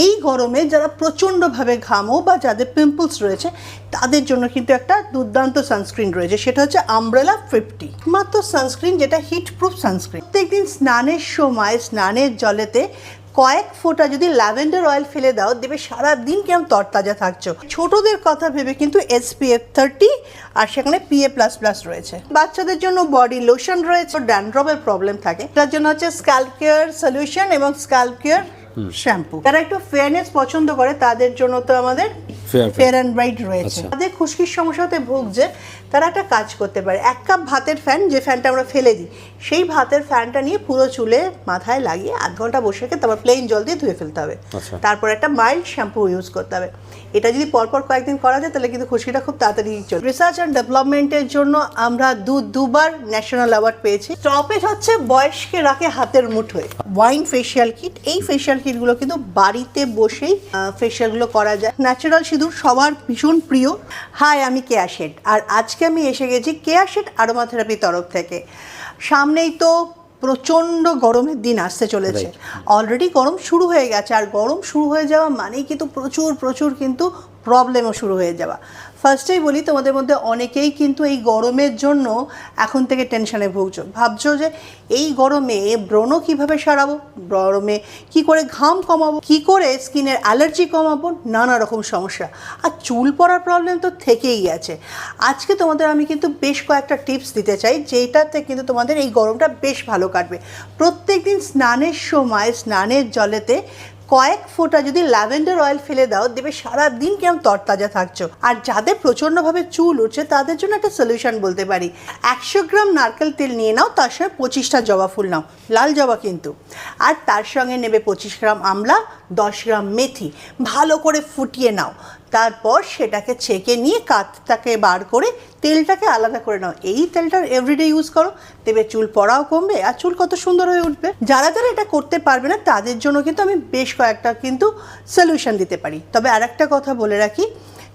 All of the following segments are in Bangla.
এই গরমে যারা প্রচণ্ডভাবে ঘামো বা যাদের পিম্পলস রয়েছে, তাদের জন্য কিন্তু একটা দুর্দান্ত সানস্ক্রিন রয়েছে। সেটা হচ্ছে আমব্রেলা ফিফটি মাত্র সানস্ক্রিন যেটা হিট প্রুফ সানস্ক্রিন প্রত্যেকদিন স্নানের সময়, স্নানের জলেতে কয়েক ফোঁটা যদি ল্যাভেন্ডার অয়েল ফেলে দাও দেবে সারা দিন কেমন তরতাজা থাকছো। ছোটদের কথা ভেবে কিন্তু এসপিএফ থার্টি আর সেখানে পিএ প্লাস প্লাস রয়েছে। বাচ্চাদের জন্য বডি লোশন রয়েছে। ড্যান্ড্রপের প্রবলেম থাকে। তার জন্য হচ্ছে স্ক্যাল্প কেয়ার সলিউশন এবং স্ক্যাল্প কেয়ার শ্যাম্পু যারা একটু ফেয়ারনেস পছন্দ করে তাদের জন্য তো আমাদের। ফেয়ার অ্যান্ড ব্রাইট রয়েছে। আচ্ছা। তাদের খুশকির সমস্যাতে ভুগছে তারা একটা কাজ করতে পারে। এক কাপ ভাতের ফ্যান যে ফ্যানটা আমরা ফেলে দিই সেই ভাতের ফ্যানটা নিয়ে পুরো চুলে মাথায় লাগিয়ে আধ ঘণ্টা বসে রেখে তারপর প্লেন জল দিয়ে ধুয়ে ফেলতে হবে। আচ্ছা। তারপর একটা মাইল্ড শ্যাম্পু ইউজ করতে হবে। এটা যদি পরপর কয়েকদিন করা যায় তাহলে কিন্তু খুশকিটা খুব তাড়াতাড়ি চলে। রিসার্চ অ্যান্ড ডেভেলপমেন্টের জন্য আমরা দু দুবার ন্যাশনাল অ্যাওয়ার্ড পেয়েছি। স্টপেজ হচ্ছে বয়সকে রাখে হাতের মুঠোয়। ওয়াইন ফেশিয়াল কিট এই ফেশিয়াল কিটগুলো কিন্তু বাড়িতে বসেই ফেশিয়ালগুলো করা যায়। ন্যাচারাল সিঁদুর সবার ভীষণ প্রিয়। হাই আমি কেয়া শেঠ। আর আজকে আমি এসে গেছি কেয়া শেঠ আরোমাথেরাপির তরফ থেকে। সামনেই তো প্রচণ্ড গরমের দিন আসতে চলেছে। অলরেডি গরম শুরু হয়ে গেছে। আর গরম শুরু হয়ে যাওয়া মানেই কিন্তু প্রচুর প্রচুর কিন্তু প্রবলেমও শুরু হয়ে যাওয়া। ফার্স্টেই বলি, তোমাদের মধ্যে অনেকেই কিন্তু এই গরমের জন্য এখন থেকে টেনশনে ভুগছো। ভাবছ যে এই গরমে ব্রণ কীভাবে সারাবো? গরমে কি করে ঘাম কমাবো? কি করে স্কিনের অ্যালার্জি কমাবো? নানা রকম সমস্যা। আর চুল পড়ার প্রবলেম তো থেকেই আছে আজকে তোমাদের আমি কিন্তু বেশ কয়েকটা টিপস দিতে চাই, যেটাতে কিন্তু তোমাদের এই গরমটা বেশ ভালো কাটবে। প্রত্যেকদিন স্নানের সময়, স্নানের জলেতে কয়েক ফোঁটা যদি ল্যাভেন্ডার অয়েল ফেলে দাও, দেবে সারা দিন কেমন তরতাজা থাকছো। আর যাদের প্রচণ্ডভাবে চুল উঠছে, তাদের জন্য একটা সলিউশন বলতে পারি। একশো গ্রাম নারকেল তেল নিয়ে নাও, তার সঙ্গে পঁচিশটা জবা ফুল নাও। লাল জবা কিন্তু। আর তার সঙ্গে নেবে পঁচিশ গ্রাম আমলা, দশ গ্রাম মেথি। ভালো করে ফুটিয়ে নাও। তারপর সেটাকে ছেঁকে নিয়ে কাতটাকে বার করে তেলটাকে আলাদা করে নাও। এই তেলটা এভরিডে ইউজ করো। দেবে চুল পড়াও কমবে আর চুল কত সুন্দর হয়ে উঠবে। যারা যারা এটা করতে পারবে না, তাদের জন্য কিন্তু আমি বেশ কয়েকটা কিন্তু সলিউশন দিতে পারি। তবে আর একটা কথা বলে রাখি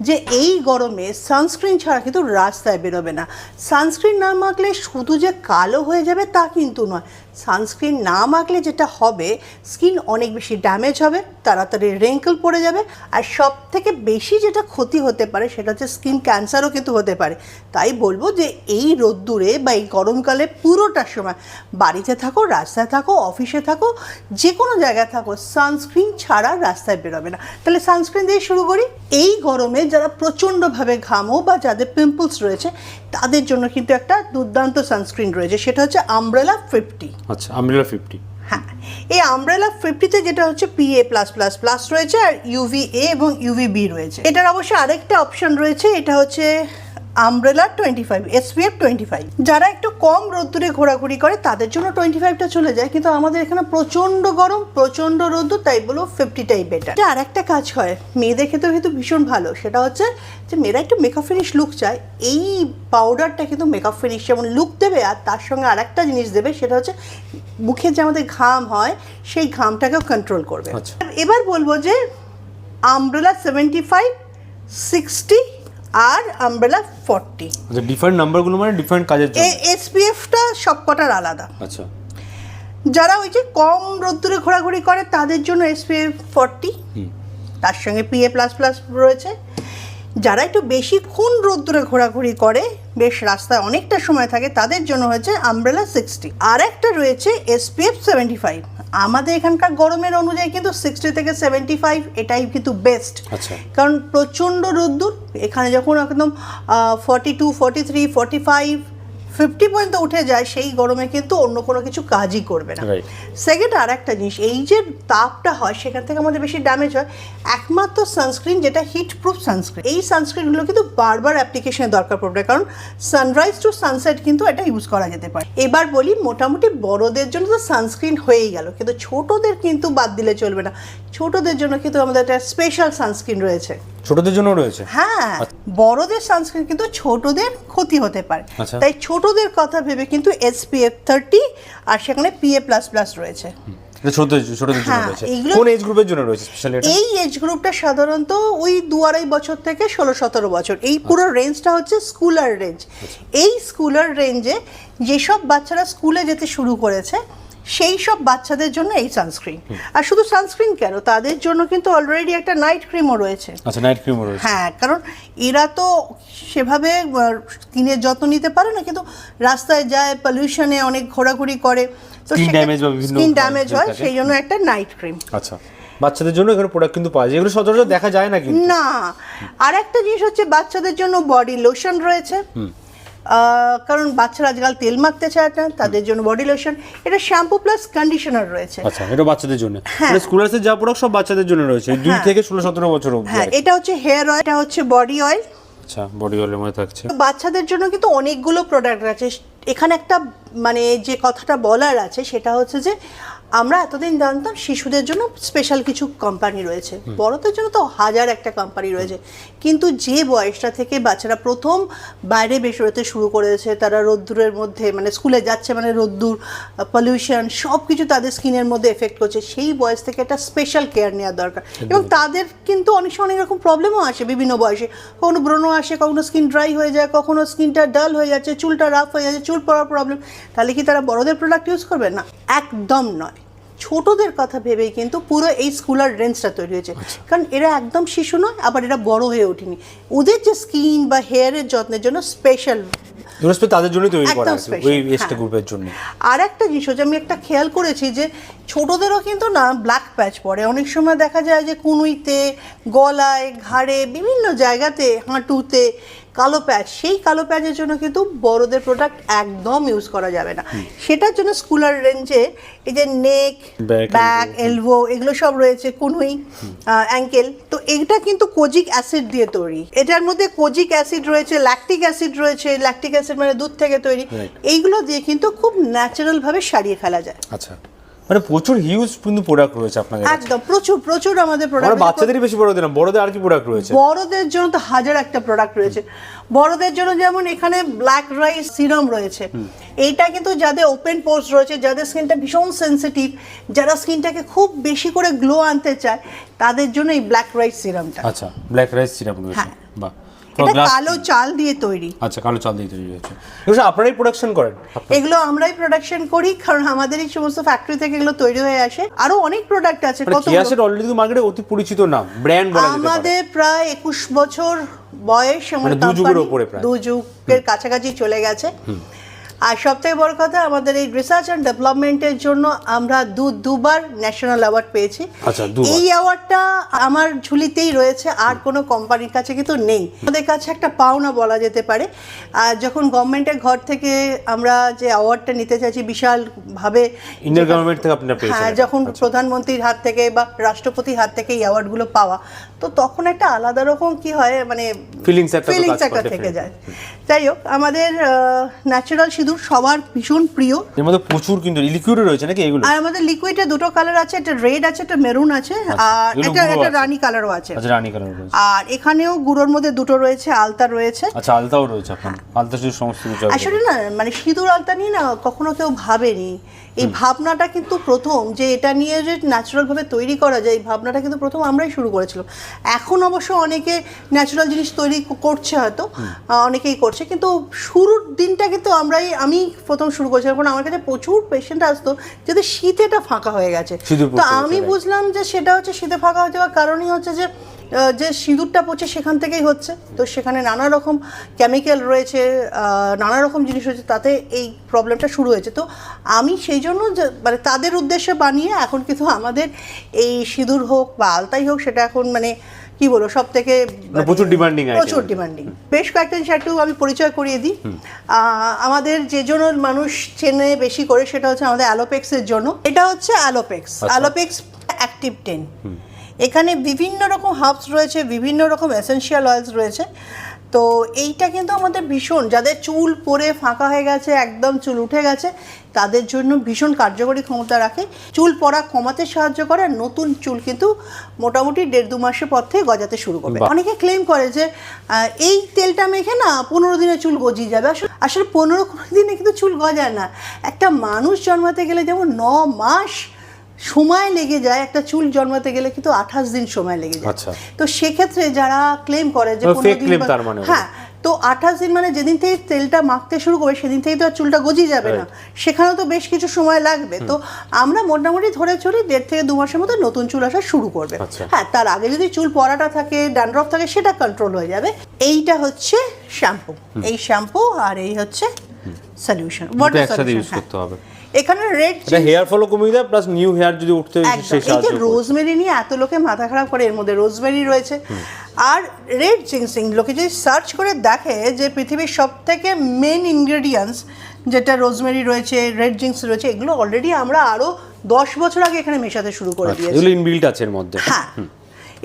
যে, এই গরমে সানস্ক্রিন ছাড়া কিন্তু রাস্তায় বেরোবে না। সানস্ক্রিন না মাখলে শুধু যে কালো হয়ে যাবে তা কিন্তু নয় সানস্ক্রিন না মাখলে যেটা হবে, স্কিন অনেক বেশি ড্যামেজ হবে, তাড়াতাড়ি রেঙ্কল পড়ে যাবে, আর সব থেকে বেশি যেটা ক্ষতি হতে পারে সেটা হচ্ছে স্কিন ক্যান্সারও কিন্তু হতে পারে। তাই বলব যে এই রোদ্দুরে বা এই গরমকালে পুরোটা সময় বাড়িতে থাকো, রাস্তায় থাকো, অফিসে থাকো যে কোনো জায়গায় থাকো, সানস্ক্রিন ছাড়া রাস্তায় বেরোবে না। তাহলে সানস্ক্রিন দিয়ে শুরু করি। এই গরমে যারা প্রচণ্ডভাবে ঘামো বা যাদের পিম্পলস রয়েছে, তাদের জন্য কিন্তু একটা দুর্দান্ত সানস্ক্রিন রয়েছে, সেটা হচ্ছে আমব্রেলা ফিফটি। আচ্ছা আমব্রেলা ফিফটি হ্যাঁ এই আমব্রেলা ফিফটিতে যেটা হচ্ছে পিএ প্লাস প্লাস প্লাস রয়েছে আর ইউভি এ এবং ইউভি বি রয়েছে। এটার অবশ্য আরেকটা অপশন রয়েছে, এটা হচ্ছে umbrella twenty five SPF twenty five যারা একটু কম রোদ্দুরে ঘোরাঘুরি করে তাদের জন্য টোয়েন্টি ফাইভটা চলে যায়। কিন্তু আমাদের এখানে প্রচণ্ড গরম প্রচণ্ড রোদ্দুর তাই বলো ফিফটিটাই বেটার আর একটা কাজ হয় মেয়েদের ক্ষেত্রেও কিন্তু ভীষণ ভালো। সেটা হচ্ছে যে মেয়েরা একটু মেকআপ ফিনিশ লুক চায়। এই পাউডারটা কিন্তু মেকআপ ফিনিশ যেমন লুক দেবে আর তার সঙ্গে আর একটা জিনিস দেবে সেটা হচ্ছে মুখে যে আমাদের ঘাম হয় সেই ঘামটাকেও কন্ট্রোল করবে। আচ্ছা। এবার বলব যে আমব্রেলা সেভেন্টি ফাইভ সিক্সটি আর আমব্রেলা ফর্টি আচ্ছা ডিফারেন্ট নাম্বারগুলো মানে ডিফারেন্ট কাজের জন্য। এসপিএফটা সবকটার আলাদা। আচ্ছা। যারা ওই যে কম রোদ্দুরে ঘোরাঘুরি করে তাদের জন্য এসপিএফ ফর্টি তার সঙ্গে পিএ প্লাস প্লাস রয়েছে। যারা একটু বেশিক্ষণ রোদ্দুরে ঘোরাঘুরি করে বেশ রাস্তায় অনেকটা সময় থাকে তাদের জন্য হয়েছে আমব্রেলা সিক্সটি আর একটা রয়েছে এসপিএফ সেভেন্টি ফাইভ আমাদের এখানকার গরমের অনুযায়ী কিন্তু সিক্সটি থেকে সেভেন্টি ফাইভ এটাই কিন্তু বেস্ট আচ্ছা। কারণ প্রচণ্ড রোদ্দুর এখানে যখন একদম forty two forty three forty five fifty পর্যন্ত উঠে যায় সেই গরমে কিন্তু অন্য কোনো কিছু কাজই করবে না। সেকেন্ড আর একটা জিনিস এই যে তাপটা হয় সেখান থেকে আমাদের বেশি ড্যামেজ হয় একমাত্র সানস্ক্রিন যেটা হিট প্রুফ সানস্ক্রিন এই সানস্ক্রিনগুলো কিন্তু বারবার অ্যাপ্লিকেশনের দরকার পড়বে কারণ সানরাইজ টু সানসেট কিন্তু এটা ইউজ করা যেতে পারে। এবার বলি মোটামুটি বড়দের জন্য তো সানস্ক্রিন হয়েই গেল কিন্তু ছোটদের কিন্তু বাদ দিলে চলবে না। ছোটদের জন্য কিন্তু আমাদের একটা স্পেশাল সানস্ক্রিন রয়েছে। ছোটদের জন্য রয়েছে? হ্যাঁ বড়দের সানস্ক্রিন কিন্তু ছোটদের ক্ষতি হতে পারে। আচ্ছা। তাই ছোটদের কথা ভেবে কিন্তু এসপিএফ থার্টি আর সেখানে পিএ প্লাস প্লাস রয়েছে। ছোটদের ছোটদের জন্য হ্যাঁ, রয়েছে। কোন এজ গ্রুপের জন্য রয়েছে স্পেশালি এই এজ গ্রুপটা সাধারণত ওই দু আড়াই বছর থেকে ষোলো সতেরো বছর। এই পুরো রেঞ্জটা হচ্ছে স্কুলার রেঞ্জ এই স্কুলার রেঞ্জে যেসব বাচ্চারা স্কুলে যেতে শুরু করেছে সেই সব বাচ্চাদের জন্য এই সানস্ক্রিন আর শুধু সানস্ক্রিন কেন তাদের জন্য কিন্তু অলরেডি একটা নাইট ক্রিমও রয়েছে। আচ্ছা নাইট ক্রিমও রয়েছে। হ্যাঁ কারণ এরা তো সেভাবে স্কিনের যত্ন নিতে পারে না কিন্তু রাস্তায় যায় পলিউশনে অনেক ঘোরাঘুরি করে তো স্কিন ড্যামেজ হয় সেই জন্য একটা নাইট ক্রিম আচ্ছা বাচ্চাদের জন্য এখানে প্রোডাক্ট কিন্তু পাওয়া যায়। এগুলো সচরাচর দেখা যায় না কিন্তু। না আর একটা জিনিস হচ্ছে বাচ্চাদের জন্য বডি লোশন রয়েছে। আহ, কারণ বাচ্চারা আজকাল তেল মাখতে চায় না তাদের জন্য বডি লোশন এটা শ্যাম্পু প্লাস কন্ডিশনার রয়েছে। আচ্ছা এটা বাচ্চাদের জন্য। মানে স্কুলার্সের যা প্রোডাক্ট সব বাচ্চাদের জন্য রয়েছে। দুই হ্যাঁ। থেকে ষোলো সতেরো বছর অবধি হ্যাঁ এটা হচ্ছে হেয়ার অয়েল এটা হচ্ছে বডি অয়েল আচ্ছা বডি অয়েলের মধ্যে থাকছে। বাচ্চাদের জন্য কিন্তু অনেকগুলো প্রোডাক্ট আছে। এখানে একটা মানে যে কথাটা বলার আছে সেটা হচ্ছে যে আমরা এতদিন জানতাম শিশুদের জন্য স্পেশাল কিছু কোম্পানি রয়েছে। বড়দের জন্য তো হাজার একটা কোম্পানি রয়েছে। কিন্তু যে বয়সটা থেকে বাচ্চারা প্রথম বাইরে বেরোতে শুরু করেছে তারা রোদ্দুরের মধ্যে মানে স্কুলে যাচ্ছে মানে রোদ্দুর পলিউশন সব কিছু তাদের স্কিনের মধ্যে এফেক্ট করছে সেই বয়স থেকে একটা স্পেশাল কেয়ার নেওয়া দরকার। এবং তাদের কিন্তু অনেক সময় অনেক রকম প্রবলেমও আসে বিভিন্ন বয়সে। কখনো ব্রণ আসে কখনো স্কিন ড্রাই হয়ে যায় কখনো স্কিনটা ডাল হয়ে যাচ্ছে চুলটা রাফ হয়ে যাচ্ছে চুল পড়ার প্রবলেম তাহলে কি তারা বড়দের প্রোডাক্ট ইউজ করবে? না একদম নয়। ছোটদের কথা ভেবেই কিন্তু পুরো এই স্কুলার রেঞ্জটা তৈরি হয়েছে। কারণ এরা একদম শিশু নয় আবার এরা বড় হয়ে ওঠেনি। ওদের যে স্কিন বা হেয়ারের যত্নের জন্য স্পেশাল তাদের জন্যই তৈরি করা আছে ওই এজটা। গ্রুপের জন্য আর একটা জিনিস হচ্ছে আমি একটা খেয়াল করেছি যে ছোটদেরও কিন্তু না ব্ল্যাক প্যাচ পড়ে অনেক সময় দেখা যায় যে কুনুইতে গলায় ঘাড়ে বিভিন্ন জায়গাতে হাঁটুতে কালো প্যাচ সেই কালো প্যাচের জন্য কিন্তু বড়দের প্রোডাক্ট একদম ইউজ করা যাবে না। সেটার জন্য স্কুলার রেঞ্জে এই যে নেক ব্যাক এলভো এগুলো সব রয়েছে কুনুই অ্যাঙ্কেল তো এটা কিন্তু কোজিক অ্যাসিড দিয়ে তৈরি। এটার মধ্যে কোজিক অ্যাসিড রয়েছে ল্যাকটিক অ্যাসিড রয়েছে ল্যাকটিক অ্যাসিড মানে দুধ থেকে তৈরি। এইগুলো দিয়ে কিন্তু খুব ন্যাচারাল ভাবে সারিয়ে ফেলা যায়। আচ্ছা। মানে প্রচুর হিউজ কিন্তু প্রোডাক্ট রয়েছে আপনাদের একদম প্রচুর প্রচুর আমাদের প্রোডাক্ট বাচ্চাদেরই বেশি বড়দের না বড়দের আর কি প্রোডাক্ট রয়েছে? বড়দের জন্য তো হাজার একটা প্রোডাক্ট রয়েছে। বড়দের জন্য যেমন এখানে ব্ল্যাক রাইস সিরাম রয়েছে। এইটা কিন্তু যাদের ওপেন পোর্স রয়েছে যাদের স্কিনটা ভীষণ সেনসিটিভ যারা স্কিনটাকে খুব বেশি করে গ্লো আনতে চায় তাদের জন্য এই ব্ল্যাক রাইস সিরামটা আচ্ছা ব্ল্যাক রাইস সিরাম রয়েছে। হ্যাঁ। বাহ। এটা কালো চাল দিয়ে তৈরি। আচ্ছা কালো চাল দিয়ে তৈরি হয়েছে। এগুলো আপনারাই প্রোডাকশন করেন এগুলো আমরাই প্রোডাকশন করি কারণ আমাদের এই সমস্ত ফ্যাক্টরি থেকে এগুলো তৈরি হয়ে আসে। আরও অনেক প্রোডাক্ট আছে মানে কত কিয়াসের অলরেডি মার্কেটে অতি পরিচিত নাম ব্র্যান্ড বলা যেতে পারে। আমাদের প্রায় একুশ বছর বয়স মানে দু যুগের উপরে প্রায়। দু যুগের কাছাকাছি চলে গেছে। আর সবথেকে বড় কথা আমাদের এই রিসার্চ অ্যান্ড ডেভেলপমেন্টের জন্য আমরা দু দুবার ন্যাশনাল অ্যাওয়ার্ড পেয়েছি। আচ্ছা, এই অ্যাওয়ার্ডটা আমার ঝুলিতেই রয়েছে আর কোনো কোম্পানির কাছে কিন্তু নেই। আমাদের কাছে একটা পাওনা বলা যেতে পারে। আর যখন গভর্নমেন্টের ঘর থেকে আমরা যে অ্যাওয়ার্ডটা নিতে চাইছি বিশালভাবে হ্যাঁ যখন প্রধানমন্ত্রীর হাত থেকে বা রাষ্ট্রপতির হাত থেকে এই অ্যাওয়ার্ডগুলো পাওয়া তো তখন একটা আলাদা রকম কি হয় মানে তো ফিলিংস একটা থেকে যায়। যাই হোক আমাদের ন্যাচারাল সিঁদুর সবার ভীষণ প্রিয়। এর মধ্যে প্রচুর কিন্তু লিকুইডও রয়েছে নাকি এগুলো? আর আমাদের লিকুইডে দুটো কালার আছে একটা রেড আছে একটা মেরুন আছে আর এগুলো একটা। রানী কালারও আছে। আচ্ছা রানী কালার রয়েছে। আর এখানেও গুঁড়োর মধ্যে দুটো রয়েছে আলতা রয়েছে। আচ্ছা আলতাও রয়েছে আপনার। আলতা শুধু সমস্ত কিছু আসলে না মানে সিঁদুর আলতা নিয়ে না কখনো কেউ ভাবেনি। এই ভাবনাটা কিন্তু প্রথম যে এটা নিয়ে যে ন্যাচারাল ভাবে তৈরি করা যায় এই ভাবনাটা কিন্তু প্রথম আমরাই শুরু করেছিলাম। এখন অবশ্য অনেকে ন্যাচারাল জিনিস তৈরি করছে হয়তো অনেকেই করছে কিন্তু শুরুর দিনটা কিন্তু আমরাই আমি প্রথম শুরু করেছিলাম কারণ আমার কাছে প্রচুর পেশেন্ট আসতো যাদের শীতে এটা ফাঁকা হয়ে গেছে। তো আমি বুঝলাম যে সেটা হচ্ছে শীতে ফাঁকা হয়ে যাওয়ার কারণই হচ্ছে যে যে সিঁদুরটা পড়ছে সেখান থেকেই হচ্ছে। তো সেখানে নানা রকম কেমিক্যাল রয়েছে নানা রকম জিনিস রয়েছে তাতে এই প্রবলেমটা শুরু হয়েছে। তো আমি সেই জন্য মানে তাদের উদ্দেশ্যে বানিয়ে এখন কিন্তু আমাদের এই সিঁদুর হোক বা আলতাই হোক সেটা এখন মানে কি বলব সব থেকে মানে প্রচুর ডিমান্ডিং প্রচুর ডিমান্ডিং বেশ কয়েকটা জিনিস একটু আমি পরিচয় করিয়ে দিই। আমাদের যে জন্য মানুষ চেনে বেশি করে সেটা হচ্ছে আমাদের অ্যালোপেক্সের জন্য। এটা হচ্ছে অ্যালোপেক্স। অ্যালোপেক্স অ্যাক্টিভ টেন এখানে বিভিন্ন রকম হার্বস রয়েছে বিভিন্ন রকম এসেনশিয়াল অয়েলস রয়েছে। তো এইটা কিন্তু আমাদের ভীষণ যাদের চুল পরে ফাঁকা হয়ে গেছে একদম চুল উঠে গেছে তাদের জন্য ভীষণ কার্যকরী ক্ষমতা রাখে। চুল পড়া কমাতে সাহায্য করে আর নতুন চুল কিন্তু মোটামুটি দেড় দু মাসের পর থেকে গজাতে শুরু করবে। অনেকে ক্লেম করে যে এই তেলটা মেখে না পনেরো দিনে চুল গজিয়ে যাবে। আসলে আসলে পনেরো দিনে কিন্তু চুল গজায় না। একটা মানুষ জন্মাতে গেলে যেমন ন মাস সময় লেগে যায় একটা চুল জন্মাতে গেলে কিন্তু আঠাশ দিন সময় লেগে যায়। আচ্ছা। তো সেক্ষেত্রে যারা ক্লেম করে যে তো 15 fake দিন claim বা- তার মানে ওগুলো। হ্যাঁ তো আঠাশ দিন মানে যেদিন থেকে তেলটা মাখতে শুরু করবে সেদিন থেকে তো আর চুলটা গজিয়ে যাবে না। সেখানেও তো বেশ কিছু সময় লাগবে। তো আমরা মোটামুটি ধরে চলি দেড় থেকে দু মাসের মধ্যে নতুন চুল আসা শুরু করবে। আচ্ছা। হ্যাঁ তার আগে যদি চুল পড়াটা থাকে ড্যান্ড্রফ থাকে সেটা কন্ট্রোল হয়ে যাবে। এইটা হচ্ছে শ্যাম্পু এই শ্যাম্পু আর এই হচ্ছে সলিউশন একসাথে ইউজ করতে হবে। এখানে রেড এটা হেয়ার ফলও কমিয়ে দেয় প্লাস নিউ হেয়ার যদি উঠতে একদম। সে এই যে রোজমেরি নিয়ে এত লোকে মাথা খারাপ করে এর মধ্যে রোজমেরি রয়েছে। আর রেড জিংসিং লোকে যদি সার্চ করে দেখে যে পৃথিবীর সব থেকে মেন ইনগ্রেডিয়েন্টস যেটা রোজমেরি রয়েছে রেড জিংস রয়েছে এগুলো অলরেডি আমরা আরও দশ বছর আগে এখানে মেশাতে শুরু করে আচ্ছা, দিয়েছি। এগুলো ইনবিল্ট আছে এর মধ্যে। হ্যাঁ।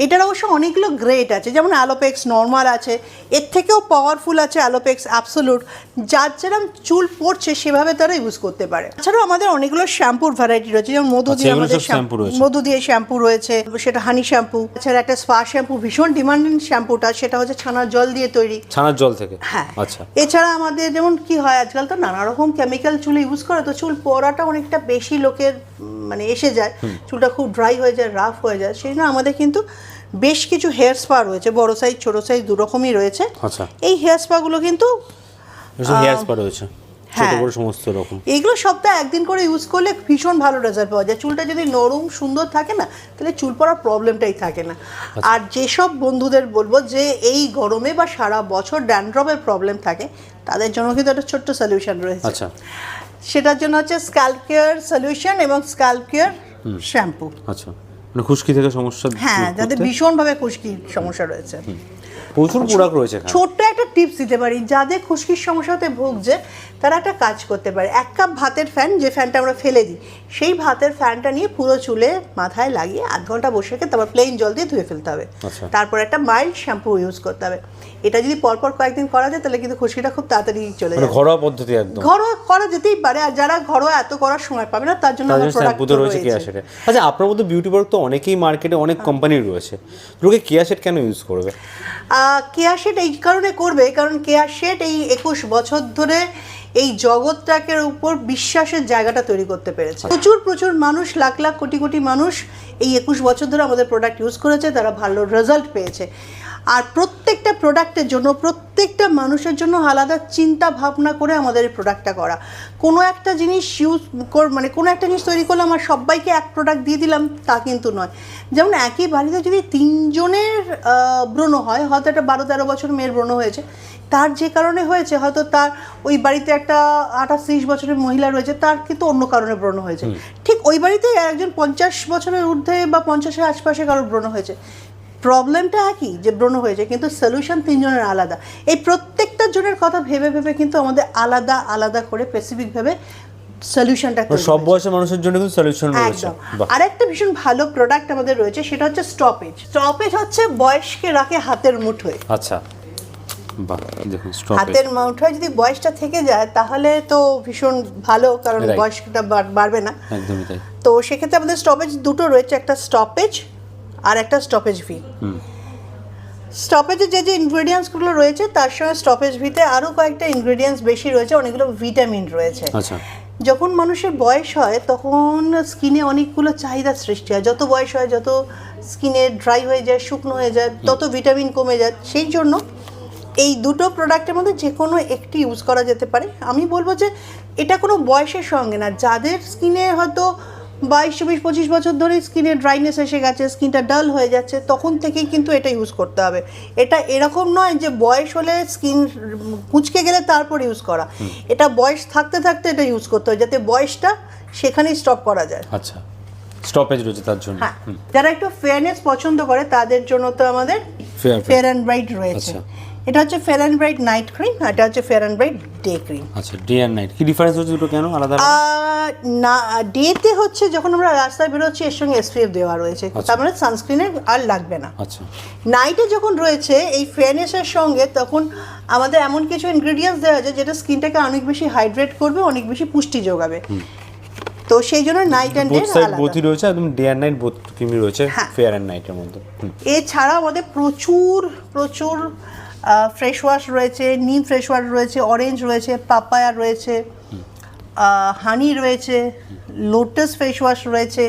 এটার অবশ্য অনেকগুলো গ্রেড আছে। যেমন অ্যালোপেক্স নর্মাল আছে এর থেকেও পাওয়ারফুল আছে অ্যালোপেক্স অ্যাবসোলুট যার যেরকম চুল পড়ছে সেভাবে তারা ইউজ করতে পারে। এছাড়াও আমাদের অনেকগুলো শ্যাম্পুর ভ্যারাইটি রয়েছে যেমন মধু আচ্ছা, দিয়ে আমাদের শ্যাম্পু মধু দিয়ে শ্যাম্পু রয়েছে সেটা হানি শ্যাম্পু এছাড়া একটা স্পা শ্যাম্পু ভীষণ ডিমান্ডিং শ্যাম্পুটা সেটা হচ্ছে ছানার জল দিয়ে তৈরি। ছানার জল থেকে? হ্যাঁ। আচ্ছা। এছাড়া আমাদের যেমন কি হয় আজকাল তো নানা রকম কেমিক্যাল চুলে ইউজ করে তো চুল পড়াটা অনেকটা বেশি লোকের মানে এসে যায়। চুলটা খুব ড্রাই হয়ে যায় রাফ হয়ে যায়। সেই জন্য আমাদের কিন্তু বেশ কিছু হেয়ার স্পা রয়েছে বড় সাইজ ছোট সাইজ দু রকমই রয়েছে। আচ্ছা। এই হেয়ার স্পাগুলো কিন্তু হেয়ার স্পা রয়েছে ছোট হ্যাঁ। সমস্ত রকম। এইগুলো সপ্তাহে একদিন করে ইউজ করলে ভীষণ ভালো রেজাল্ট পাওয়া যায়। চুলটা যদি নরম সুন্দর থাকে না তাহলে চুল পড়ার প্রবলেমটাই থাকে না। আর যেসব বন্ধুদের বলব যে এই গরমে বা সারা বছর ড্যান্ড্রপের প্রবলেম থাকে তাদের জন্য কিন্তু একটা ছোট্ট সলিউশন রয়েছে। আচ্ছা। সেটার জন্য হচ্ছে স্ক্যাল্প কেয়ার সলিউশন এবং স্ক্যাল্প কেয়ার শ্যাম্পু আচ্ছা। মানে খুশকি থেকে সমস্যা হ্যাঁ দূর যাদের ভীষণভাবে খুশকির সমস্যা রয়েছে। প্রচুর প্রোডাক্ট রয়েছে ছোট্ট একটা টিপস দিতে পারি যাদের খুশকির সমস্যাতে ভুগছে তারা একটা কাজ করতে পারে। এক কাপ ভাতের ফ্যান যে ফ্যানটা আমরা ফেলে দিই সেই ভাতের ফ্যানটা নিয়ে পুরো চুলে মাথায় লাগিয়ে আধ ঘণ্টা বসে রেখে তারপর প্লেন জল দিয়ে ধুয়ে ফেলতে হবে। আচ্ছা। তারপর একটা মাইল্ড শ্যাম্পু ইউজ করতে হবে। এটা যদি পরপর কয়েকদিন করা যায় তাহলে কিন্তু খুশকিটা খুব তাড়াতাড়ি চলে যায়। ঘরোয়া পদ্ধতি একদম। ঘরোয়া করা যেতেই পারে আর যারা ঘরোয়া এত করার সময় পাবে না তার জন্য আমার প্রোডাক্ট রয়েছে কেয়া সেটে আচ্ছা আপনার মধ্যে বিউটি প্রোডাক্ট তো অনেকেই মার্কেটে অনেক কোম্পানি রয়েছে। লোকে কেয়া সেট কেন ইউজ করবে? কেয়া শেট এই কারণে করবে, কারণ কেয়া শেট এই একুশ বছর ধরে এই জগৎটাকের উপর বিশ্বাসের জায়গাটা তৈরি করতে পেরেছে। প্রচুর প্রচুর মানুষ, লাখ লাখ, কোটি কোটি মানুষ এই একুশ বছর ধরে আমাদের প্রোডাক্ট ইউজ করেছে, তারা ভালো রেজাল্ট পেয়েছে। আর প্রত্যেকটা প্রোডাক্টের জন্য প্রত্যেকটা মানুষের জন্য আলাদা চিন্তা ভাবনা করে আমাদের এই প্রোডাক্টটা করা। কোনো একটা জিনিস ইউজ কর মানে কোনো একটা জিনিস তৈরি করলে আমার সবাইকে এক প্রোডাক্ট দিয়ে দিলাম তা কিন্তু নয়। যেমন একই বাড়িতে যদি তিনজনের ব্রণ হয় হয়তো একটা বারো তেরো বছর মেয়ের ব্রণ হয়েছে তার যে কারণে হয়েছে হয়তো তার ওই বাড়িতে একটা আঠাশ ত্রিশ বছরের মহিলা রয়েছে তার কিন্তু অন্য কারণে ব্রণ হয়েছে। ঠিক ওই বাড়িতে একজন পঞ্চাশ বছরের ঊর্ধ্বে বা পঞ্চাশের আশপাশে কারোর ব্রণ হয়েছে। প্রবলেমটা একই যে ব্রণ হয়েছে কিন্তু সলিউশন তিনজনের আলাদা। এই প্রত্যেকটা জনের কথা ভেবে ভেবে কিন্তু আমাদের আলাদা আলাদা করে স্পেসিফিকভাবে সলিউশনটা মানে সব বয়সের মানুষের জন্য কিন্তু সলিউশন রয়েছে। আরেকটা ভীষণ ভালো প্রোডাক্ট আমাদের রয়েছে সেটা হচ্ছে স্টপেজ স্টপেজ হচ্ছে বয়সকে রাখে হাতের মুঠোয়। আচ্ছা। হাতের মুঠোয় যদি বয়সটা থেকে যায় তাহলে তো ভীষণ ভালো কারণ বয়সটা বাড়- বাড়বে না। একদমই তাই। তো সেক্ষেত্রে আমাদের স্টপেজ দুটো রয়েছে একটা স্টপেজ আর একটা স্টপেজ ভি স্টপেজে যে যে ইনগ্রেডিয়েন্টসগুলো রয়েছে তার সঙ্গে স্টপেজ ভিতে আরও কয়েকটা ইনগ্রেডিয়েন্টস বেশি রয়েছে অনেকগুলো ভিটামিন রয়েছে। আচ্ছা। যখন মানুষের বয়স হয় তখন স্কিনে অনেকগুলো চাহিদা সৃষ্টি হয়। যত বয়স হয় যত স্কিনে ড্রাই হয়ে যায় শুকনো হয়ে যায় তত ভিটামিন কমে যায়। সেই জন্য এই দুটো প্রোডাক্টের মধ্যে যে কোনো একটি ইউজ করা যেতে পারে। আমি বলব যে এটা কোনো বয়সের সঙ্গে না। যাদের স্কিনে হয়তো বাইশ চব্বিশ পঁচিশ বছর ধরে স্কিনে ড্রাইনেস এসে গেছে স্কিনটা ডাল হয়ে যাচ্ছে তখন থেকেই কিন্তু এটা ইউজ করতে হবে। এটা এরকম নয় যে বয়স হলে স্কিন কুচকে গেলে তারপর ইউজ করা। এটা বয়স থাকতে থাকতে এটা ইউজ করতে হয় যাতে বয়সটা সেখানেই স্টপ করা যায়। আচ্ছা স্টপেজ রয়েছে তার জন্য। হ্যাঁ যারা একটু ফেয়ারনেস পছন্দ করে তাদের জন্য তো আমাদের ফেয়ার অ্যান্ড ব্রাইট রয়েছে। আচ্ছা। এটা হচ্ছে fair and bright night cream আর এটা হচ্ছে fair and bright day cream আচ্ছা ডে অ্যান্ড নাইট কি ডিফারেন্স হচ্ছে দুটো কেন? আলাদা? না ডেতে হচ্ছে যখন আমরা রাস্তায় বেরোচ্ছি এর সঙ্গে এসপিএফ দেওয়া রয়েছে। তার মানে সানস্ক্রিনের আর লাগবে না। আচ্ছা। নাইটে যখন রয়েছে এই ফেয়ারনেসের সঙ্গে তখন আমাদের এমন কিছু ইনগ্রেডিয়েন্টস দেওয়া আছে যেটা স্কিনটাকে অনেক বেশি হাইড্রেট করবে অনেক বেশি পুষ্টি যোগাবে। তো সেই জন্য নাইট অ্যান্ড ডে আলাদা। বোথই রয়েছে একদম ডে অ্যান্ড নাইট বোথ ক্রিমই রয়েছে। ফেয়ার অ্যান্ড নাইটের মধ্যে। এছাড়া আমাদের প্রচুর প্রচুর ফ্রেশ ওয়াশ রয়েছে নিম ফ্রেশ ওয়াশ রয়েছে অরেঞ্জ রয়েছে পাপায়া রয়েছে হানি রয়েছে লোটাস ফেস ওয়াশ রয়েছে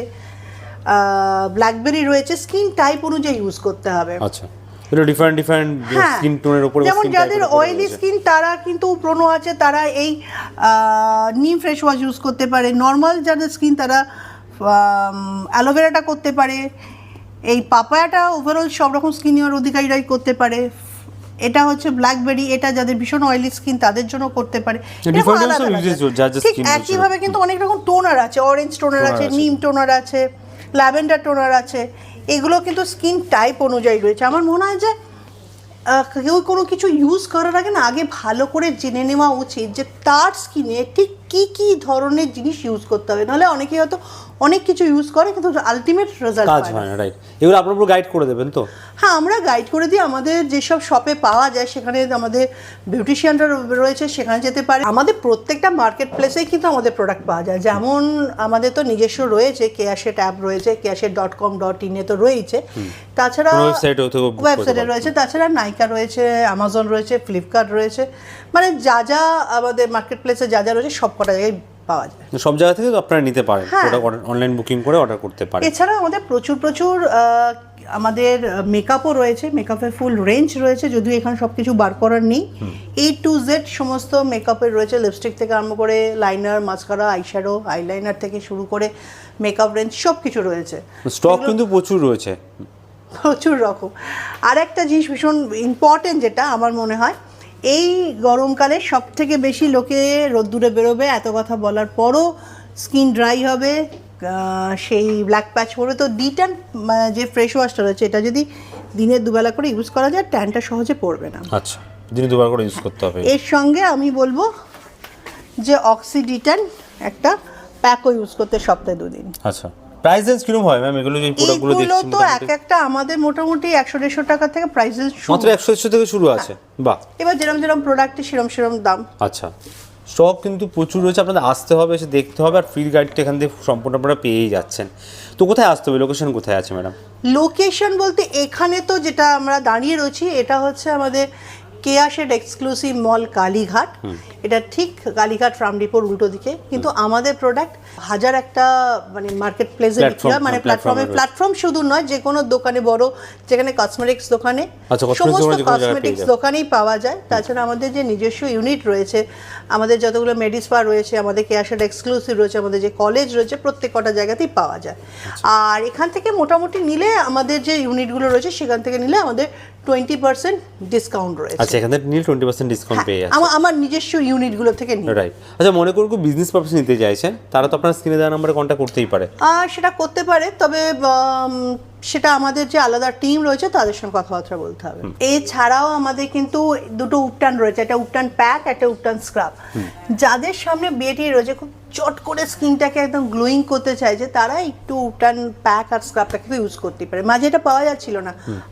ব্ল্যাকবেরি রয়েছে স্কিন টাইপ অনুযায়ী ইউজ করতে হবে। আচ্ছা এটা ডিফারেন্ট ডিফারেন্ট স্কিন টোনের উপরে যেমন যাদের অয়েলি স্কিন তারা কিন্তু প্রোনো আছে তারা এই নিম ফ্রেশ ওয়াশ ইউজ করতে পারে। নর্মাল যাদের স্কিন তারা অ্যালোভেরাটা করতে পারে। এই পাপায়াটা ওভারঅল সব রকম স্কিনের অধিকারীরাই করতে পারে। এটা হচ্ছে ব্ল্যাকবেরি এটা যাদের ভীষণ অয়েলি স্কিন তাদের জন্য করতে পারে। ঠিক একইভাবে কিন্তু অনেক রকম টোনার আছে অরেঞ্জ টোনার আছে। নিম টোনার আছে ল্যাভেন্ডার টোনার আছে। এগুলো কিন্তু স্কিন টাইপ অনুযায়ী রয়েছে। আমার মনে হয় যে কেউ কোনো কিছু ইউজ করার আগে না আগে ভালো করে জেনে নেওয়া উচিত যে তার স্কিনে ঠিক কি কি ধরনের জিনিস ইউজ করতে হবে। নাহলে অনেকেই হয়তো অনেক কিছু ইউজ করে কিন্তু আলটিমেট রেজাল্ট কাজ হয় না রাইট এগুলো আপনার উপর গাইড করে দেবেন তো? হ্যাঁ আমরা গাইড করে দিই। আমাদের যেসব শপে পাওয়া যায় সেখানে আমাদের বিউটিশিয়ানরা রয়েছে সেখানে যেতে পারে। আমাদের প্রত্যেকটা মার্কেট প্লেসেই কিন্তু আমাদের প্রোডাক্ট পাওয়া যায়। যেমন আমাদের তো নিজস্ব রয়েছে কেয়াশেট অ্যাপ রয়েছে কেয়াশেট ডট কম ডট ইনে তো রয়েছে তাছাড়া ওয়েবসাইটে রয়েছে তাছাড়া নাইকা রয়েছে আমাজন রয়েছে ফ্লিপকার্ট রয়েছে। মানে যা যা আমাদের মার্কেট প্লেসে যা যা রয়েছে সব কটা জায়গায় পাওয়া যায়। সব জায়গা থেকে আপনারা নিতে পারেন। হ্যাঁ। অনলাইন বুকিং করে অর্ডার করতে পারেন। এছাড়া আমাদের প্রচুর প্রচুর আমাদের মেকআপও রয়েছে মেকআপের ফুল রেঞ্জ রয়েছে যদিও এখানে সব কিছু বার করার নেই। এ টু জেড সমস্ত মেকআপের রয়েছে লিপস্টিক থেকে আরম্ভ করে লাইনার মাস্কারা আইশ্যাডো আইলাইনার থেকে শুরু করে মেকআপ রেঞ্জ সব কিছু রয়েছে স্টক কিন্তু প্রচুর রয়েছে। প্রচুর রকম। আর একটা জিনিস ভীষণ ইম্পর্টেন্ট যেটা আমার মনে হয় এই গরমকালে সব থেকে বেশি লোকে রোদ্দুরে বেরোবে এত কথা বলার পরও স্কিন ড্রাই হবে সেই ব্ল্যাক প্যাচ পরে। তো ডি ট্যান যে ফ্রেশ ওয়াশটা রয়েছে এটা যদি দিনে দুবেলা করে ইউজ করা যায় ট্যানটা সহজে পড়বে না। আচ্ছা দিনে দুবার করে ইউজ করতে হবে। এর সঙ্গে আমি বলব যে অক্সিডিটান একটা প্যাকও ইউজ করতে সপ্তাহে দুদিন। আচ্ছা। প্রাইস রেঞ্জ কীরকম হয় ম্যাম এগুলো যে প্রোডাক্টগুলো দেখছি তো এক একটা আমাদের মোটামুটি একশো দেড়শো টাকা থেকে প্রাইসেস মাত্র একশো দেড়শো থেকে শুরু আছে। বাহ। এবার যেরকম যেরকম প্রোডাক্টে সেরম সেরম দাম। আচ্ছা। স্টক কিন্তু প্রচুর রয়েছে আপনাদের আসতে হবে এসে দেখতে হবে আর ফ্রি গাইডটা এখান থেকে সম্পূর্ণ আপনারা পেয়েই যাচ্ছেন। তো কোথায় আসতে হবে? লোকেশন কোথায় আছে ম্যাডাম লোকেশন বলতে এখানে তো যেটা আমরা দাঁড়িয়ে রয়েছি এটা হচ্ছে আমাদের কেয়াশেড এক্সক্লুসিভ মল কালীঘাট। এটা ঠিক কালীঘাট রামডিপোর উল্টো দিকে। কিন্তু আমাদের প্রোডাক্ট হাজার একটা মানে মার্কেট প্লেসে বিক্রি হয়। মানে প্ল্যাটফর্মে প্ল্যাটফর্ম শুধু নয় যে কোনো দোকানে বড় যেখানে কসমেটিক্স দোকানে আচ্ছা, সমস্ত কসমেটিক্স দোকানেই পাওয়া যায়। তাছাড়া আমাদের যে নিজস্ব ইউনিট রয়েছে আমাদের যতগুলো মেডিসপা রয়েছে আমাদের কেয়াশেড এক্সক্লুসিভ রয়েছে আমাদের যে কলেজ রয়েছে প্রত্যেক কটা জায়গাতেই পাওয়া যায়। আর এখান থেকে মোটামুটি নিলে আমাদের যে ইউনিটগুলো রয়েছে সেখান থেকে নিলে আমাদের টোয়েন্টি পার্সেন্ট ডিসকাউন্ট রয়েছে। আচ্ছা এখানে নিলে টোয়েন্টি পার্সেন্ট ডিসকাউন্ট পেয়ে যাচ্ছে। আমার আমার নিজস্ব ইউনিটগুলো থেকে নিই। রাইট আচ্ছা মনে করুন বিজনেস পারপাস নিতে চাইছেন তারা তো আপনার স্ক্রিনে দেওয়া নাম্বারে কন্ট্যাক্ট করতেই পারে। সেটা করতে পারে তবে সেটা আমাদের যে আলাদা টিম রয়েছে তাদের সঙ্গে কথাবার্তা বলতে হবে। এছাড়াও আমাদের কিন্তু দুটো উপটান রয়েছে একটা উপটান প্যাক একটা উপটান স্ক্রাব যাদের সামনে বিয়েটি রয়েছে খুব চট করে স্কিনটাকে একদম গ্লোয়িং করতে চাইছে তারা একটু উপটান প্যাক আর স্ক্রাবটা কিন্তু ইউজ করতে পারে। মাঝে এটা পাওয়া যাচ্ছিল না।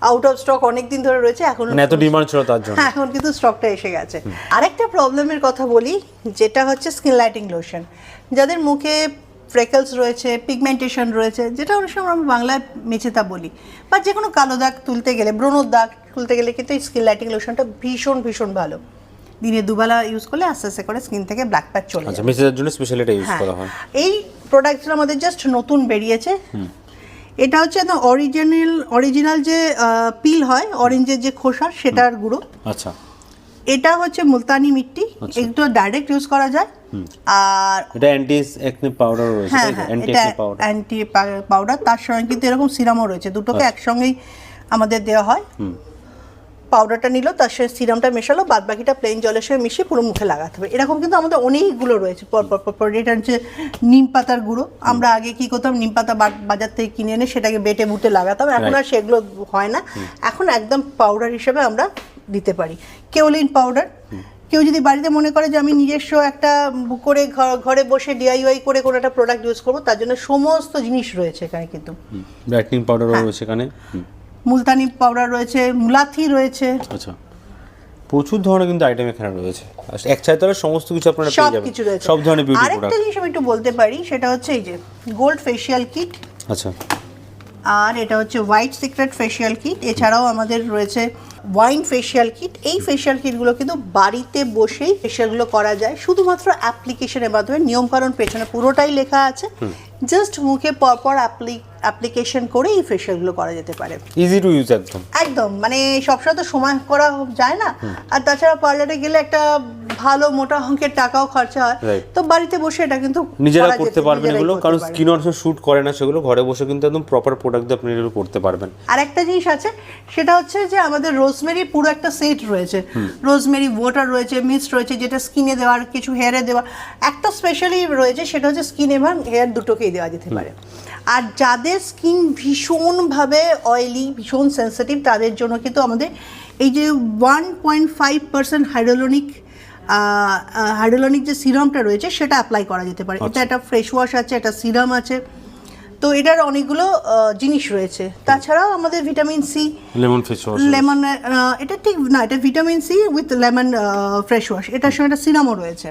আউট অফ স্টক অনেক দিন ধরে রয়েছে এখন মানে এত ডিমান্ড ছিল তার জন্য। হ্যাঁ এখন কিন্তু স্টকটা এসে গেছে। আরেকটা প্রবলেমের কথা বলি যেটা হচ্ছে স্কিন লাইটিং লোশন যাদের মুখে ফ্রেকলস রয়েছে পিগমেন্টেশন রয়েছে যেটা অনেক সময় আমরা বাংলায় মেচেতা বলি। বা যে কোনো কালো দাগ তুলতে গেলে ব্রণর দাগ তুলতে গেলে কিন্তু এই স্কিন লাইটিং লোশনটা ভীষণ ভীষণ ভালো। দিনে দুবেলা ইউজ করলে আস্তে আস্তে করে স্কিন থেকে ব্ল্যাক প্যাচ চলে আচ্ছা জন্য স্পেশালি এটা ইউজ হ্যাঁ। করা হয়। এই প্রোডাক্টটা আমাদের জাস্ট নতুন বেরিয়েছে। এটা হচ্ছে একদম অরিজিনাল অরিজিনাল যে পিল হয় অরেঞ্জের যে খোসা সেটার গুঁড়ো। আচ্ছা। এটা হচ্ছে মুলতানি মিট্টি একটু ডাইরেক্ট ইউজ করা যায়। আর এটা অ্যান্টি একনি পাউডার রয়েছে অ্যান্টি এটা পাউডার অ্যান্টি পাউডার তার সঙ্গে কিন্তু এরকম সিরামও রয়েছে। দুটোকে একসঙ্গেই আমাদের দেওয়া হয়। পাউডারটা নিল তার সঙ্গে সিরামটা মেশালো বাদ বাকিটা প্লেন জলের সঙ্গে মিশিয়ে পুরো মুখে লাগাতে হবে। এরকম কিন্তু আমাদের অনেকগুলো রয়েছে। পর পর পর পর এটা হচ্ছে নিম পাতার গুঁড়ো। আমরা আগে কি করতাম নিম পাতা বাজার থেকে কিনে এনে সেটাকে বেটে বুটে লাগাতাম। এখন আর সেগুলো হয় না। এখন একদম পাউডার হিসেবে আমরা দিতে পারি। কেওলিন পাউডার কেউ যদি বাড়িতে মনে করে যে আমি নিজস্ব একটা করে ঘরে বসে ডিআইওয়াই করে কোনো একটা প্রোডাক্ট ইউজ করব তার জন্য সমস্ত জিনিস রয়েছে এখানে কিন্তু। ব্রাইটনিং পাউডারও হ্যাঁ। রয়েছে এখানে। মুলতানি পাউডার রয়েছে মুলাথি রয়েছে। আচ্ছা। প্রচুর ধরনের কিন্তু আইটেম এখানে রয়েছে। এক চাইতলে সমস্ত কিছু আপনারা পেয়ে যাবেন। সব ধরনের বিউটি প্রোডাক্ট আরেকটা জিনিস আমি একটু বলতে পারি সেটা হচ্ছে এই যে গোল্ড ফেশিয়াল কিট আচ্ছা। আর এটা হচ্ছে হোয়াইট সিক্রেট ফেশিয়াল কিট এছাড়াও আমাদের রয়েছে ওয়াইন ফেশিয়াল কিট এই ফেশিয়াল কিটগুলো কিন্তু বাড়িতে বসেই ফেশিয়ালগুলো করা যায়। শুধুমাত্র অ্যাপ্লিকেশনের মাধ্যমে। নিয়মকানুন পেছনে পুরোটাই লেখা আছে। জাস্ট মুখে পরপর অ্যাপ্লি অ্যাপ্লিকেশন করে এই ফেশিয়ালগুলো করা যেতে পারে। ইজি টু ইউজ একদম। একদম মানে সবসময় তো সময় করা যায় না। আর তাছাড়া পার্লারে গেলে একটা ভালো মোটা অঙ্কের টাকাও খরচা হয়। তো বাড়িতে বসে এটা কিন্তু নিজেরা করতে পারবেন এগুলো কারণ। স্কিন অনেক শ্যুট করে না সেগুলো। ঘরে বসে কিন্তু একদম প্রপার প্রোডাক্ট দিয়ে আপনি এগুলো করতে পারবেন। আর একটা জিনিস আছে সেটা হচ্ছে যে আমাদের রোজমেরি পুরো একটা সেট রয়েছে। রোজমেরি ওয়াটার রয়েছে মিস্ট রয়েছে যেটা স্কিনে দেওয়ার কিছু হেয়ারে দেওয়া একটা স্পেশালি রয়েছে সেটা হচ্ছে স্কিন এবং হেয়ার দুটোকেই দেওয়া যেতে পারে। আর যাদের স্কিন ভীষণভাবে অয়েলি ভীষণ সেন্সিটিভ তাদের জন্য কিন্তু আমাদের এই যে one point five percent hyaluronic hyaluronic যে সিরামটা রয়েছে সেটা অ্যাপ্লাই করা যেতে পারে। এটা একটা ফ্রেশ ওয়াশ আছে একটা সিরাম আছে। তো এটার অনেকগুলো জিনিস রয়েছে। তাছাড়াও আমাদের vitamin C lemon wash lemon এটা ঠিক না এটা vitamin C with lemon fresh wash এটার সঙ্গে একটা সিনামও রয়েছে।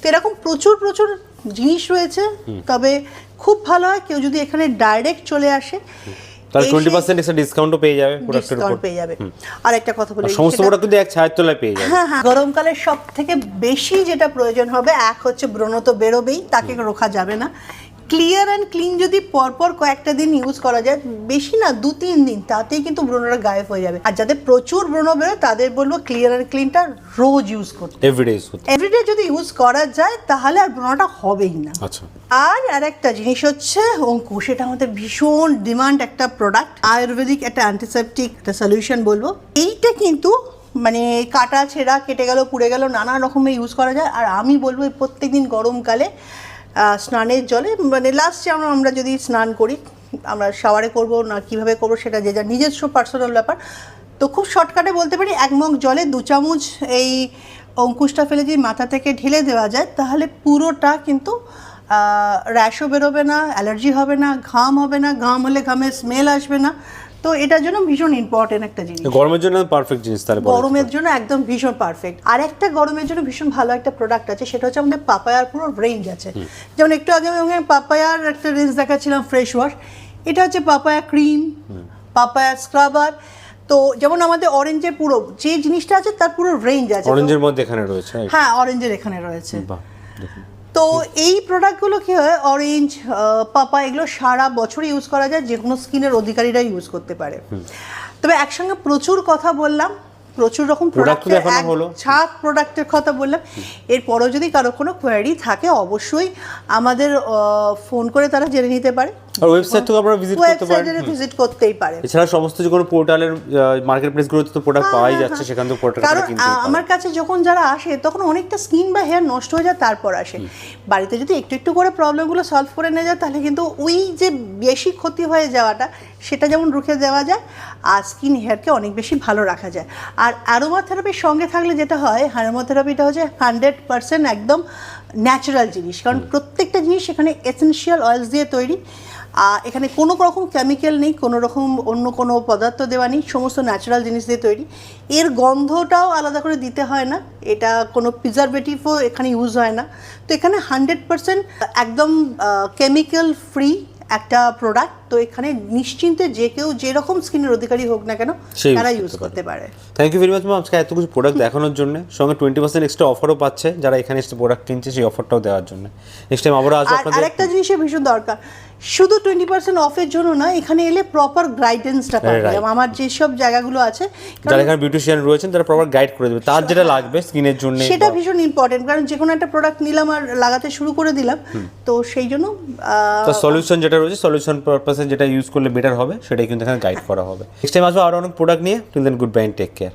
তো এরকম প্রচুর প্রচুর জিনিস রয়েছে তবে খুব ভালো হয় কেউ যদি এখানে ডাইরেক্ট চলে আসে তাহলে এসে টোয়েন্টি পার্সেন্ট এক্সট্রা ডিসকাউন্টও পেয়ে যাবে প্রোডাক্টের উপর। পেয়ে যাবে। আর একটা কথা বলি সমস্ত প্রোডাক্ট কিন্তু এক ছায়ের তলায় পেয়ে যাবে। হ্যাঁ হ্যাঁ। গরমকালে সব থেকে বেশি যেটা প্রয়োজন হবে এক হচ্ছে ব্রণ তো বেরোবেই তাকে রোখা যাবে না। ক্লিয়ার অ্যান্ড ক্লিন যদি পরপর কয়েকটা দিন ইউজ করা যায় বেশি না দু তিন দিন তাতেই কিন্তু ব্রণটা গায়েব হয়ে যাবে। আর যাদের প্রচুর ব্রণ বেরোয় তাদের বলব ক্লিয়ার অ্যান্ড ক্লিনটা রোজ ইউজ করতে এভরিডে ইউজ করতে এভরিডে যদি ইউজ করা যায় তাহলে আর ব্রণটা হবেই না। আচ্ছা। আর আর একটা জিনিস হচ্ছে অঙ্কুশ এটা আমাদের ভীষণ ডিমান্ড একটা প্রোডাক্ট আয়ুর্বেদিক একটা অ্যান্টিসেপটিক একটা সলিউশন বলব। এইটা কিন্তু মানে কাটা ছেঁড়া কেটে গেল পুড়ে গেল নানা রকমের ইউজ করা যায়। আর আমি বলব প্রত্যেকদিন গরমকালে স্নানের জলে মানে লাস্ট যেমন আমরা যদি স্নান করি, আমরা শাওয়ারে করব না কীভাবে করব সেটা যে যার নিজস্ব পার্সোনাল ব্যাপার। তো খুব শর্টকাটে বলতে পারি, এক মগ জলে দু চামচ এই অঙ্কুশটা ফেলে যদি মাথা থেকে ঢেলে দেওয়া যায়, তাহলে পুরোটা কিন্তু র্যাশও বেরোবে না অ্যালার্জি হবে না, ঘাম হবে না, ঘাম হলে ঘামের স্মেল আসবে না। তো এটার জন্য ভীষণ ইম্পর্টেন্ট একটা জিনিস। গরমের জন্য পারফেক্ট জিনিস তাহলে গরমের জন্য একদম ভীষণ পারফেক্ট আর একটা গরমের জন্য ভীষণ ভালো একটা প্রোডাক্ট আছে সেটা হচ্ছে আমাদের পাপায়ার পুরো রেঞ্জ আছে। যেমন একটু আগে আমি পাপায়ার একটা রেঞ্জ দেখাচ্ছিলাম ফ্রেশ ওয়াশ এটা হচ্ছে পাপায়া ক্রিম পাপায়া স্ক্রাবার তো যেমন আমাদের অরেঞ্জের পুরো যে জিনিসটা আছে তার পুরো রেঞ্জ আছে। অরেঞ্জের মধ্যে এখানে রয়েছে হ্যাঁ অরেঞ্জের এখানে রয়েছে। বাহ তো এই প্রোডাক্টগুলো কি হয়? অরেঞ্জ পাপা এগুলো সারা বছর ইউজ করা যায় যে কোনো স্কিনের অধিকারীরা ইউজ করতে পারে। তবে একসঙ্গে প্রচুর কথা বললাম। প্রচুর রকম প্রোডাক্টের। ছাপ প্রোডাক্টের কথা বললাম। এরপরও যদি কারও কোনো কোয়ারি থাকে অবশ্যই আমাদের ফোন করে তারা জেনে নিতে পারে। আর ওয়েবসাইট থেকে আপনারা ভিজিট করতে পারেন। ভিজিট করতেই এছাড়া সমস্ত যে কোনো পোর্টালের মার্কেট প্লেসগুলোতে তো প্রোডাক্ট পাওয়াই যাচ্ছে সেখান থেকে প্রোডাক্ট কারণ আমার কাছে যখন যারা আসে তখন অনেকটা স্কিন বা হেয়ার নষ্ট হয়ে যায় তারপর আসে। বাড়িতে যদি একটু একটু করে প্রবলেমগুলো সলভ করে নেওয়া যায় তাহলে কিন্তু ওই যে বেশি ক্ষতি হয়ে যাওয়াটা সেটা যেমন রুখে দেওয়া যায় আর স্কিন হেয়ারকে অনেক বেশি ভালো রাখা যায়। আর অ্যারোমা থেরাপির সঙ্গে থাকলে যেটা হয় অ্যারোমা থেরাপিটা হচ্ছে হান্ড্রেড পার্সেন্ট একদম ন্যাচারাল জিনিস। কারণ প্রত্যেকটা জিনিস এখানে এসেনশিয়াল অয়েলস দিয়ে তৈরি। আর এখানে কোনো রকম কেমিক্যাল নেই কোনো রকম অন্য কোনো পদার্থ দেওয়া নেই সমস্ত ন্যাচারাল জিনিস দিয়ে তৈরি। এর গন্ধটাও আলাদা করে দিতে হয় না এটা কোনো প্রিজারভেটিভও এখানে ইউজ হয় না। তো এখানে হান্ড্রেড পার্সেন্ট একদম কেমিক্যাল ফ্রি একটা প্রোডাক্ট তো এখানে নিশ্চিন্তে যে কেউ যেরকম স্কিনের অধিকারী হোক না কেন তারা ইউজ করতে পারে। Thank you very much ma'am আজকে এত কিছু প্রোডাক্ট দেখানোর জন্য সঙ্গে টোয়েন্টি পার্সেন্ট এক্সট্রা অফারও পাচ্ছে যারা এখানে এসে প্রোডাক্ট কিনছে সেই অফারটাও দেওয়ার জন্য। নেক্সট টাইম আবারও আসব আর আপনাদের আরেকটা জিনিসের ভীষণ দরকার শুধু টোয়েন্টি পার্সেন্ট অফের জন্য না এখানে এলে প্রপার গাইডেন্সটা পাবে। Right. আমার যেসব জায়গাগুলো আছে যারা এখানে বিউটিশিয়ান রয়েছেন তারা প্রপার গাইড করে দেবে। তার যেটা লাগবে স্কিনের জন্য সেটা ভীষণ ইম্পর্টেন্ট কারণ যে কোনো একটা প্রোডাক্ট নিলাম আর লাগাতে শুরু করে দিলাম তো সেই জন্য তার সলিউশন যেটা রয়েছে সলিউশন পারপাসে যেটা ইউজ করলে বেটার হবে সেটাই কিন্তু এখানে গাইড করা হবে। নেক্সট টাইম আসব আরও অনেক প্রোডাক্ট নিয়ে till then good bye take care